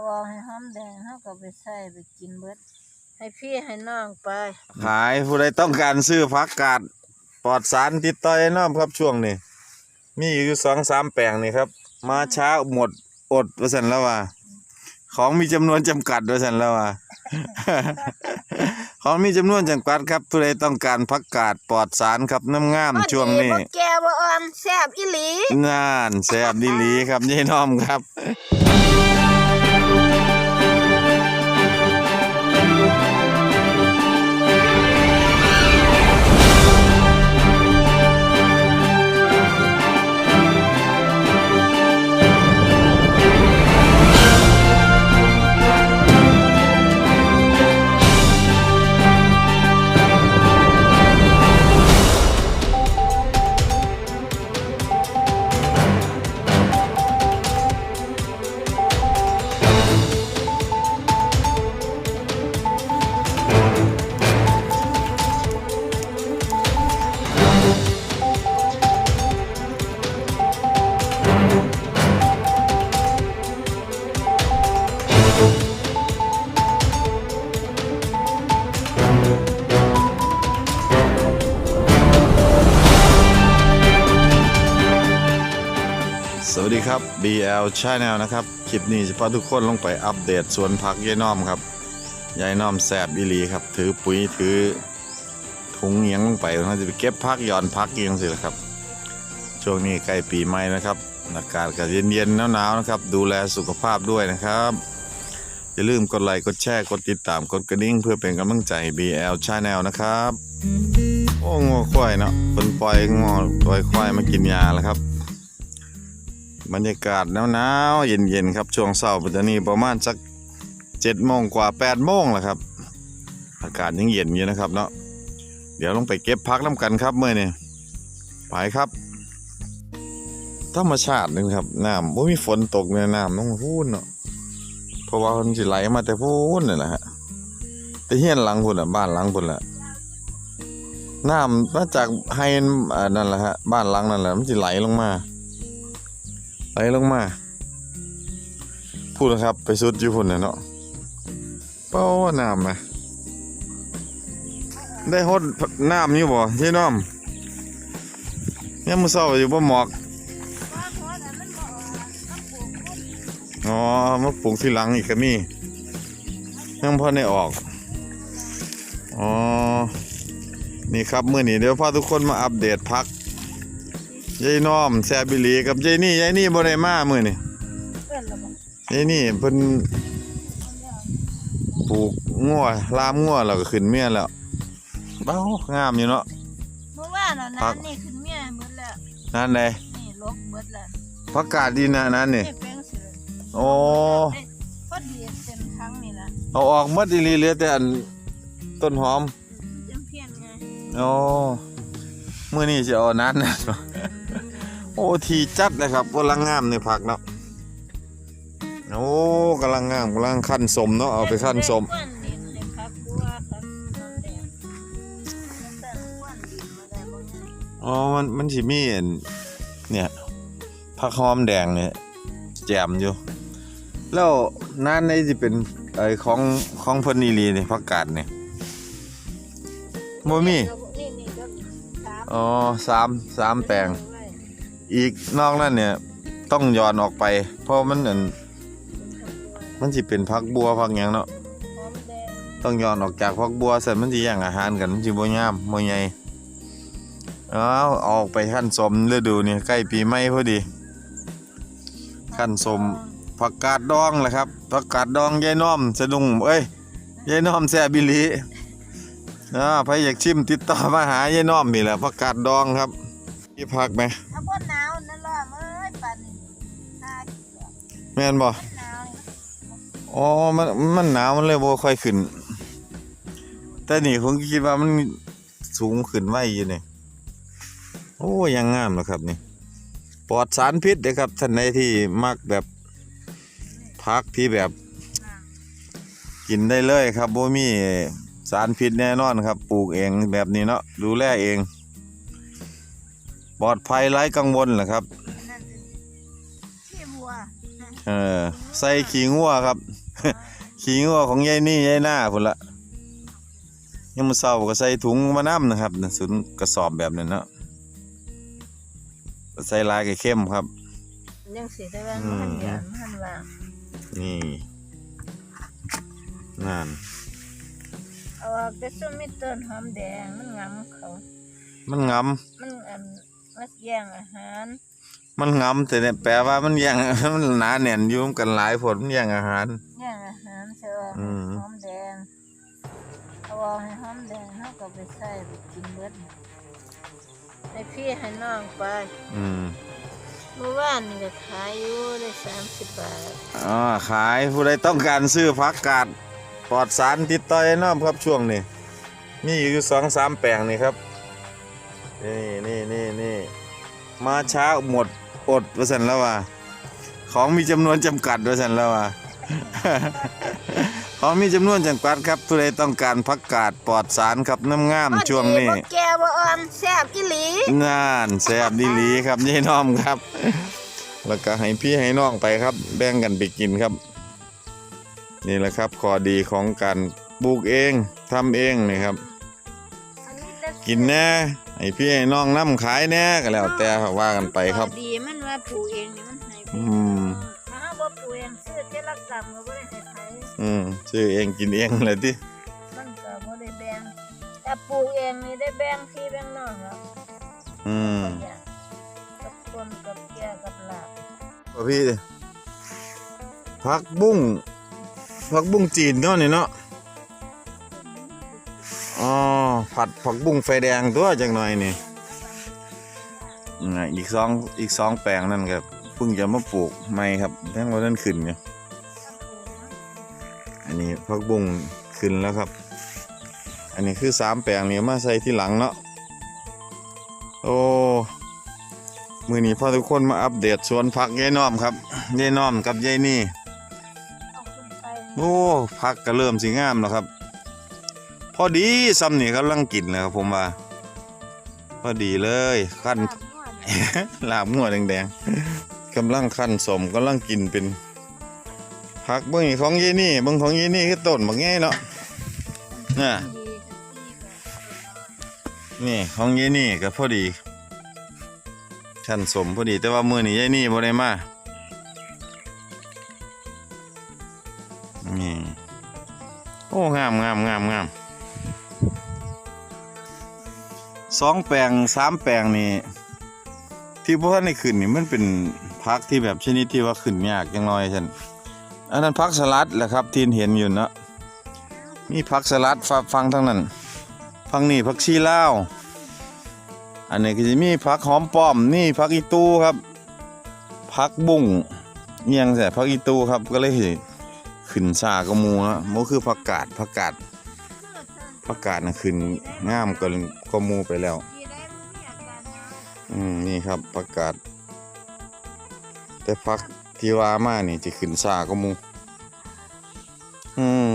เอาออกให้หอมแดงเฮาก็ไปใส่ไปกินเบิดให้พี่ให้น้องไป ขายผู้ใดต้องการซื้อผักกาดปลอดสารติดต่อไอ้น้อมครับช่วงนี้ มีอยู่สองสามแปลงนี่ครับ มาช้าหมดอดว่าสันแล้วว่า ของมีจำนวนจำกัดว่าสันแล้วว่า ของมีจำนวนจำกัดครับผู้ใดต้องการผักกาดปลอดสารครับน้ำงามช่วงนี้บ่แก่บ่อ่อนแซ่บอีหลีน่านแซ่บดีหลีครับยายน้อมครับ ครับ BL Channel นะครับ คลิปนี้จะพาทุกคนลงไปอัปเดตสวนผักยายน้อมครับ ยายน้อมแสบอีหลีครับ ถือปุ๋ยถือถุงเงียงลงไปเราจะไปเก็บผักหย่อนผักเงียงสิละครับ ช่วงนี้ใกล้ปีใหม่นะครับ อากาศก็เย็นๆหนาวๆนะครับ ดูแลสุขภาพด้วยนะครับ อย่าลืมกดไลค์ กดแชร์ กดติดตาม กดกระดิ่งเพื่อเป็นกำลังใจ BL Channel นะครับ โอ้งอควายเนาะเป็นปล่อยงอปล่อยควายมากินยาแล้วครับ บรรยากาศหนาวๆเย็นๆครับช่วงเช้าปัจจุบันนี้ประมาณสักเจ็ดโมงกว่าแปดโมงแหละครับ อากาศยังเย็นอยู่นะครับเนาะเดี๋ยวลงไปเก็บพักน้ำกันครับเมื่อนี่ไปครับธรรมชาตินึงครับน้ำไม่มีฝนตกเนี่ยน้ำต้องพูนเนาะเพราะว่ามันสิไหลมาแต่พูนนี่แหละฮะแต่เฮียนหลังพุ่นอะบ้านหลังพุ่นแหละน้ำมาจากไฮอ่านั่นแหละฮะบ้านหลังนั่นแหละมันสิไหลลงมา ไหลลงมาพูดนะครับ ไปสุดอยู่พุ่นนะเนาะเป้าน้ำนะได้ฮดน้ำอยู่บ่ที่น้อมยังมือเศร้าอยู่บ่หมอกอ๋อมาปลูกที่หลังอีกก็มียังพอได้ออกอ๋อนี่ครับเมื้อนี้เดี๋ยวพาทุกคนมาอัปเดตพัก ยายน้อมแซบิลีกับยายนี่ยายนี่บ่ได้มามื้อนี้เพิ่นละบ่ยายนี่เพิ่นปลูกงัวลามงัวแล้วก็ขึ้นเมียแล้วเบ้างามอยู่เนาะ เมื่อวานน่ะพักน้ำนี่ขึ้นเมียหมดแล้วนั่นเลยนี่ลกเบิดแล้วผักกาดดีนะนั่นนี่นี่เป็นสิเลยโอ้เอ้ยพอดีเต็มทั้งนี่ล่ะเอาออกหมดอีหลีเหลือแต่อันต้นหอมจำเพี้ยนไง โอ้มื่อนี้จะเอานั้นนะโอ้ทีจัดนะครับกำลังงามในผักเนาะโอ้กำลังงามกำลังขั้นสมเนาะเอาไปขั้นสมอ๋อมันมันสิมีอันเนี่ยผักหอมแดงเนี่ยแจ่มอยู่ แล้วนั่นในสิเป็นไอของของเพิ่นอีหลีนี่ผักกาดเนี่บ่มีนี่อ๋อสามสามแปลง อีกนอกนั้นเนี่ย ต้องย้อนออกไป เพราะมันอันมันสิเป็นพักบัวพักหยังเนาะต้องย้อนออกจากพักบัวเสร็จมันสิย่างอาหารกันมันสิบ่งามบ่ใหญ่เอาออกไปขั้นสมฤดูนี่ใกล้ปีใหม่พอดี ขั้นสมผักกาดดองแหละครับผักกาดดองยายน้อมสะดุ้งเอ้ยยายน้อมแซบบิลีอ่าใครอยากชิมติดต่อมาหายายน้อมนี่แหละผักกาดดองครับที่พักไหม แม่นบ่หนาวนี่อ๋อ มัน มันหนาวมันเลยบ่ค่อยขึ้น แต่นี่ผมคิดว่ามันสูงขึ้นไว้อยู่นี่ โอ้ยังงามนะครับนี่ ปลอดสารพิษเด้ครับท่านใดที่มักแบบพักที่แบบกินได้เลยครับบ่มีสารพิษแน่นอนครับ ปลูกเองแบบนี้เนาะ ดูแลเอง ปลอดภัยไร้กังวลแหละครับ เอองใส่ขี้งัวครับ ขี้งัวของยายนี่ยายหน้าพุ่นละยังมาเศร้าก็ใส่ถุงมาน้ำนะครับศูนย์กระสอบแบบนั้นเนาะใส่ลายก็เข้มครับยังสิได้ว่าอืมันมหยานมันว่างนี่นั่นเอาออกแต่ซุมมีต้นหอมแดงมันงำเขา มันงมันอันมัดแย่งอาหารำ มันงำแต่เนี่ยแปลว่ามันแย่งมันหนาแน่นอยู่กันหลายผลมันแย่งอาหารแย่งอาหารใช่ป่ะอืมหอมแดงเอาออกให้หอมแดงเขาก็ไปใส่ไปกินเบิดให้พี่ให้น้องไปอืมเมื่อวานนี่ก็ขายอยู่ได้สามสิบบาทอ๋อขายผู้ใดต้องการซื้อผักกาดปลอดสารติดต่อไอ้น้อมครับช่วงนี้มีอยู่สองสามแปลงนี่ครับนี่นี่นี่นี่มาช้าหมด อดว่าสันแล้วว่าของมีจำนวนจำกัดว่าสันแล้วว่าของมีจำนวนจำกัดครับผู้ใดต้องการผักกาดปลอดสารครับน้ำงามช่วงนี้บ่แก่บ่อ่อนแซ่บอีหลีน่านแซ่บดีหลีครับยายน้อมครับ แล้วก็ให้พี่ให้น้องไปครับ แบ่งกันไปกินครับ นี่แหละครับข้อดีของการปลูกเองทำเองนี่ครับอันนี้แต่กินแน่ ให้พี่ให้น้องน้ำขายแน่ก็แล้วแต่ว่ากันไปครับ ดีมันว่าปลูกเองนี่มันให้อืมถ้าบ่ปลูกเองซื้อเทละกรัมก็บ่ได้ให้ใครอืมซื้อเองกินเองเลยที่มันก็บ่ได้แบ่งแต่ปลูกเองนี่ได้แบ่งพี่แบ่งน้องแล้วอืมเนี่ยกับคนกับแก่กับหลาบว่าพี่ผักบุ้งผักบุ้งจีนเนาะนี่เนาะ ผัดผักบุ้งไฟแดงตัวจังหน่อยนี่อืมอีกสองอีกสองแปลงนั่นครับเพิ่งจะมาปลูกใหม่ครับทั้งวันนั้นขึ้นอยู่อันนี้ผักบุ้งขึ้นแล้วครับ อันนี้คือสามแปลงนี้มาใส่ที่หลังเนาะโอ้มือนี้พาทุกคนมาอัปเดตสวนผักยายน้อมครับยายน้อมกับยายนี่เอาขึ้นไปโอ้ผักก็เริ่มสิงามแล้วครับพ อดีซ้ำนี่กำลังกินเลยครับผมว่า พอดีเลยขั้นลาบงัวแดงๆกำลังขั้นสมกำลังกินเป็นผักเบิ่งของยี่นี่เบิ่งของยี่นี่คือต้นบักแง่เนาะนี่นี่ของยี่นี่ก็พอดีขั้นสมพอดีแต่ว่ามือนี้ยี่นี่บ่ได้มานี่โอ้งามงามงามงาม สองแปลงสามแปลงนี่ที่พวกท่านได้ขึ้นนี่มันเป็นพักที่แบบชนิดที่ว่าขึ้นยากจังน้อยฉันอันนั้นพักสลัดแหละครับที่เห็นอยู่เนาะมีพักสลัดฟังฟังทั้งนั้นฟังนี่พักชีเล่าอันนี้ก็จะมีพักหอมป้อมนี่พักอีตู้ครับพักบุ้งเมียงแต่พักอีตู้ครับก็เลยขึ้นซากระมูนะมันคือผักกาดผักกาด ผักกาดน่ะขึ้นงามกว่ากว่าหมูไปแล้ว อืมนี่ครับประกาศ แต่พักที่ว่ามานี่จะขึ้นซาก็มู อืม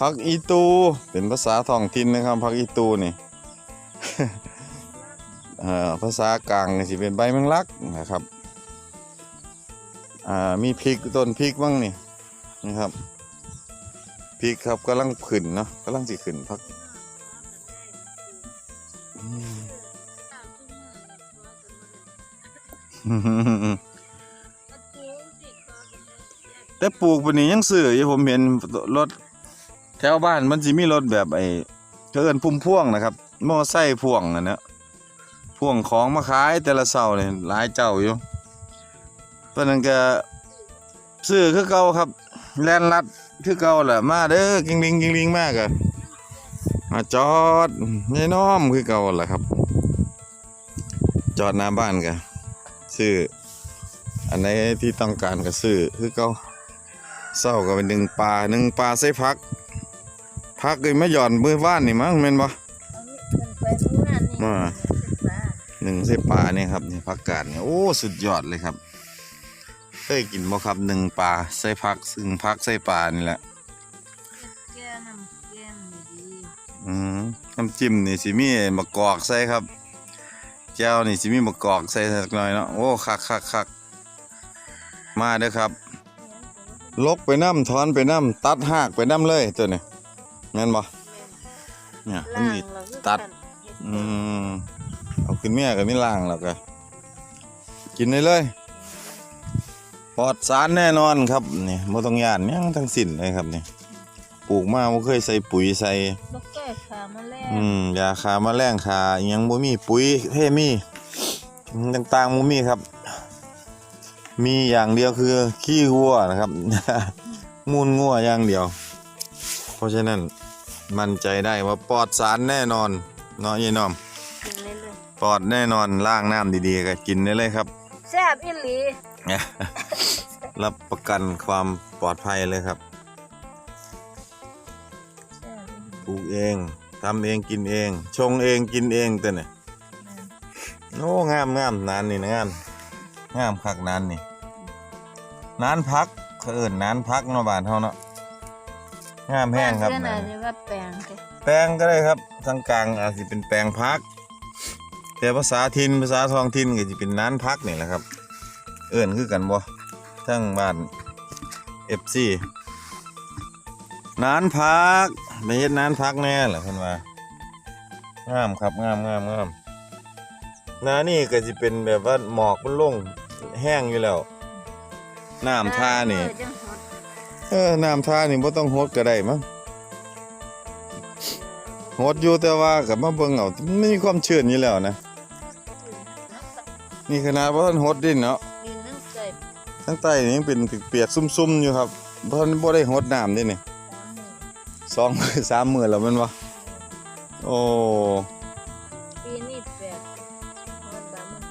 พักอีตู เป็นภาษาท้องถิ่นนะครับพักอีตูนี่อ่อภาษากลางนี่สิเป็นใบแมงลักนะครับ อ่ามีพริกต้นพริกบ้างนี่นะครับ พริกครับกำลังขึ้นเนาะกำลังสิขึ้นพักแต่ปลูกปานนี้ยังซื้ออยู่ผมเห็นรถแถวบ้านมันสิมีรถแบบไอ้เอินพุ่มพ่วงนะครับมอไซค์พ่วงนั่นนะพ่วงของมาขายแต่ละเช้านี่หลายเจ้าอยู่เพราะนั้นก็ซื้อคือเก่าครับ แลนลัด คือเก่าแหละมาเด้อกิงลิงกิงลิงมากอะมาจอดยายน้อมคือเก่าแหละครับ จอดหน้าบ้านกันซื้ออันไหนที่ต้องการก็ซื้อคือเก่าเศร้าก็เป็นหนึ่งปลาหนึ่งปลาใส่พัก พักเลยไม่หย่อนมือว่านนี่มั้งแม่นบ่เอานี่ขึ้นไปเมื่อวานนี่มาขึ้นมาหนึ่งใส่ปลาเนี่ยครับนี่ผักกาดเนี่ยโอ้สุดยอดเลยครับ เคยกินบ่ครับหนึ่งปลาใส่พักซึ่งพักใส่ปลานี่แหละแก้น้ำแก้มนี่ดีอืมน้ำจิ้มนี่สิมีมะกอกใส่ครับแก้วนี่สิมีมะกอกใส่สักหน่อยเนาะโอ้คักคักคักมาเด้อครับ ลกไปน้ำถอนไปน้ำตัดหากไปน้ำเลยตัวนี้แม่นบ่เนี่ยมันล่างสิเราคือตัดกันอืมเอาขึ้นเมียกับมีล่างแล้วก็กินได้เลย ปลอดสารแน่นอนครับนี่บ่ต้องย่านหยังทั้งสิ้นเลยครับนี่ปลูกมาบ่เคยใส่ปุ๋ยใส่บ่แก้ขามาแล้วอืมยาฆ่าแมลงฆ่าอิหยังบ่มีปุ๋ยเคมีต่างๆบ่มีครับ มีอย่างเดียวคือขี้วัวนะครับ มูลงัวอย่างเดียว เพราะฉะนั้นมั่นใจได้ว่าปลอดสารแน่นอนเนาะยายน้อมกินเรื่อยปลอดแน่นอนล้างน้ำดีๆก็กินได้เลยครับๆแซ่บอีหลี รับประกันความปลอดภัยเลยครับแซ่บอีหลีปลูกเองทำเองกินเอง ชงเองกินเองแต่เนี่ยแม่นโอ้งามงามนานนี่นะงามงามคักนานนี่นานพักเขาเอิ้นนานพักเนาะบ้านเฮาเนาะงามแห้งครับานเพื่อนนานอาจจะว่าแปลงไปแปลงก็ได้ครับทางกลางอาจจะเป็นแปลงพัก แต่ภาษาถิ่นภาษาท้องถิ่นก็จะเป็นนานพักนี่แหละครับ เอิ้นคือกันบ่ทั้งบ้าน FC นานพักไม่เฮ็ดนานพักแน่เหรอเพิ่นว่างามครับงามงามงามนานี่ก็สิเป็นแบบว่าหมอกมันลงแห้งอยู่แล้วน้ำท่านี่เออน้ำท่านี่บ่ต้องโฮดก็ได้มั้งโฮดอยู่แต่ว่ากับมาเบิ่งเอาไมันมีความเชื้นอยู่แล้วนะ นี่ขนาดว่าท่านโฮดดินเนาะ ทั้งใต้นี่ยังเป็นเปียกๆซุ่มๆอยู่ครับเพราะบ่ได้โฮดน้ำนี่นี่สามมื้อสองสามมื้อแล้วมันบ่โอ้ปีนี้แปลกมันบามัน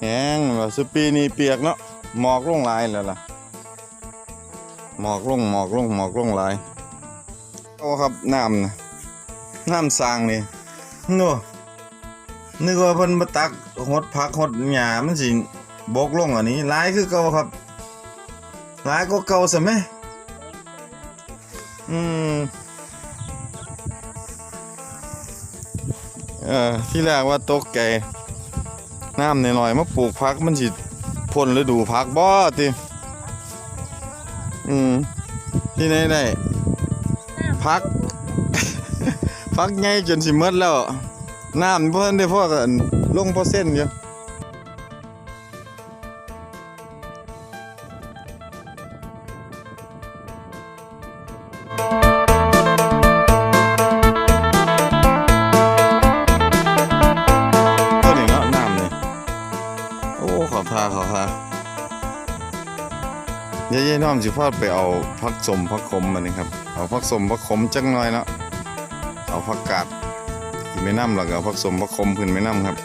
แห้งแห้งว่าสุปีนี้เปียกเนาะหมอกลงหลายแล้วล่ะหมอกลงหมอกลงหมอกลงหลายโอ้ครับน้ำนะน้ำสร้างนี่โน่นึกว่าเพิ่นมาตักหดผักหดหญ้ามันสิ บกลงอันนี้หลายคือเก่าครับหลายก็เก่าซะแม่อืมเออที่แรกว่าตกใจน้ำหน่อยๆมาปลูกผักมันสิพ้นฤดูผักบ่ติอืมที่ไหนได้พัก พักใหญ่จนสิหมดแล้วน้ำเพิ่นได้พอกันลงเปอร์เซ็นต์อยู่ อ้ขอทาขอทาเย้ๆน้อมสิพาไปเอาพักสมพักคมมานี่ครับ เอาพักสมพักคมจักหน่อยเนาะเอาพักกาดขึ้นไม่น้ำหรอกเอาพักสมพักคมขึ้นไม่น้ำครับ